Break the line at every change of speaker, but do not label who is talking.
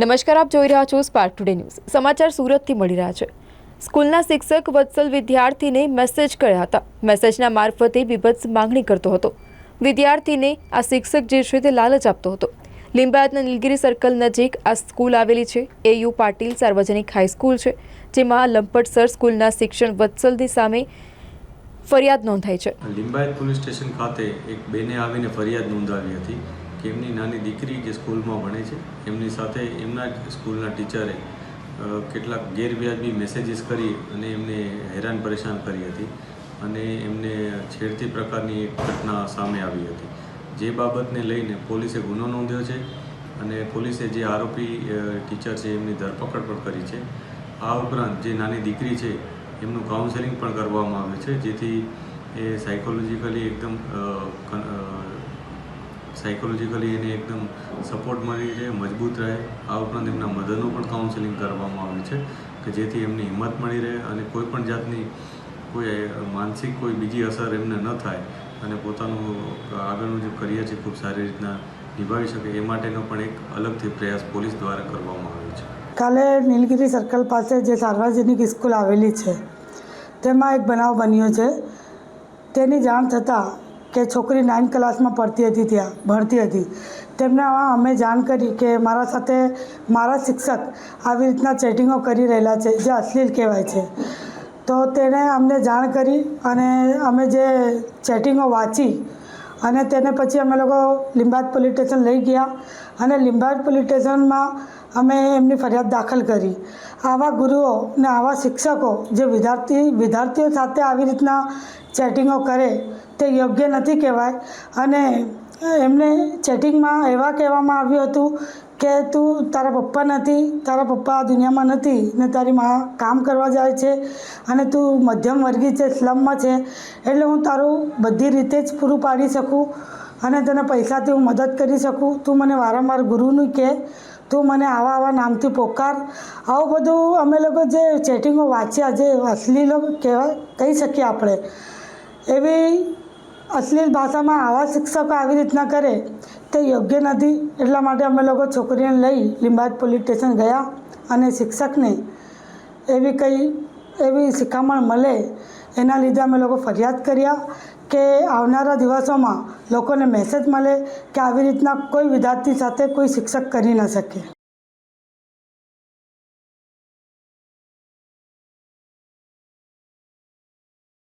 નમસ્કાર, આપ જોઈ રહ્યા છો સ્પાર્ક ટુડે ન્યૂઝ સમાચાર સુરતથી મળી રહ્યા છે. સ્કૂલના શિક્ષક વત્સલ વિદ્યાર્થીને મેસેજ કર્યા હતા. મેસેજના મારફતે બીભત્સ માંગણી કરતો હતો. વિદ્યાર્થીને આ શિક્ષક જે છે તે લાલચ આપતો હતો. લિંબાયતના નીલગિરી સર્કલ નજીક આ સ્કૂલ આવેલી છે. એ યુ પાટીલ સાર્વજનિક હાઈસ્કૂલ છે, જેમાં લંપટસર સ્કૂલના શિક્ષણ વત્સલની સામે ફરિયાદ નોંધાઈ છે.
લિંબાયત પોલીસ સ્ટેશન ખાતે એક બેને આવીને ફરિયાદ નોંધાવી હતી. કે એમની નાની દીકરી જે સ્કૂલમાં ભણે છે, એમની સાથે એમના જ સ્કૂલના ટીચરે કેટલાક ગેરવ્યાજબી મેસેજીસ કરી અને એમને હેરાન પરેશાન કરી હતી અને એમને છેડતી પ્રકારની એક ઘટના સામે આવી હતી. જે બાબતને લઈને પોલીસે ગુનો નોંધ્યો છે અને પોલીસે જે આરોપી ટીચર છે એમની ધરપકડ પણ કરી છે. આ ઉપરાંત જે નાની દીકરી છે, એમનું કાઉન્સેલિંગ પણ કરવામાં આવે છે, જેથી એ સાયકોલોજીકલી એકદમ સાયકોલોજીકલી એને એકદમ સપોર્ટ મળી રહે, મજબૂત રહે. આ ઉપરાંત એમના મધરનું પણ કાઉન્સેલિંગ કરવામાં આવ્યું છે, કે જેથી એમની હિંમત મળી રહે અને કોઈ પણ જાતની કોઈ માનસિક કોઈ બીજી અસર એમને ન થાય અને પોતાનું આગળનું જે કરિયર છે ખૂબ સારી રીતના નિભાવી શકે. એ માટેનો પણ એક અલગથી પ્રયાસ પોલીસ દ્વારા કરવામાં આવ્યો છે.
કાલે નીલગિરી સર્કલ પાસે જે સાર્વજનિક સ્કૂલ આવેલી છે, તેમાં એક બનાવ બન્યો છે. તેની જાણ થતાં કે છોકરી નાઇન ક્લાસમાં પડતી હતી ત્યાં ભણતી હતી. તેમને અમે જાણ કરી કે મારા સાથે મારા શિક્ષક આવી રીતના ચેટિંગો કરી રહેલા છે, જે અશ્લીલ કહેવાય છે. તો તેણે અમને જાણ કરી અને અમે જે ચેટિંગો વાંચી અને તેને પછી અમે લોકો લીંબાદ પોલીસ સ્ટેશન લઈ ગયા અને લીંબાદ પોલીસ સ્ટેશનમાં અમે એમની ફરિયાદ દાખલ કરી. આવા ગુરુઓ ને આવા શિક્ષકો જે વિદ્યાર્થી, વિદ્યાર્થીઓ સાથે આવી રીતના ચેટિંગો કરે તે યોગ્ય નથી કહેવાય. અને એમને ચેટિંગમાં એવા કહેવામાં આવ્યું હતું કે, તું તારા પપ્પા નથી, તારા પપ્પા આ દુનિયામાં નથી ને તારી મા કામ કરવા જાય છે અને તું મધ્યમ વર્ગી છે, સ્લમમાં છે. એટલે હું તારું બધી રીતે જ પૂરું પાડી શકું અને તને પૈસાથી હું મદદ કરી શકું. તું મને વારંવાર ગુરુનું કહે તું મને આવા આવા નામથી પોકાર. આવું બધું અમે લોકો જે ચેટિંગો વાંચ્યા, જે અશ્લીલો કહેવાય, કહી શકીએ આપણે. એવી અશ્લીલ ભાષામાં આવા શિક્ષકો આવી રીતના કરે, તે યોગ્ય નથી. એટલા માટે અમે લોકો છોકરીને લઈ લીંબાયત પોલીસ સ્ટેશન ગયા અને શિક્ષકને એવી કંઈ એવી શિખામણ મળે, એના લીધે અમે લોકો ફરિયાદ કર્યા. કે આવનારા દિવસોમાં લોકોને મેસેજ મળે કે આવી રીતના કોઈ વિદ્યાર્થી સાથે કોઈ શિક્ષક કરી ન શકે.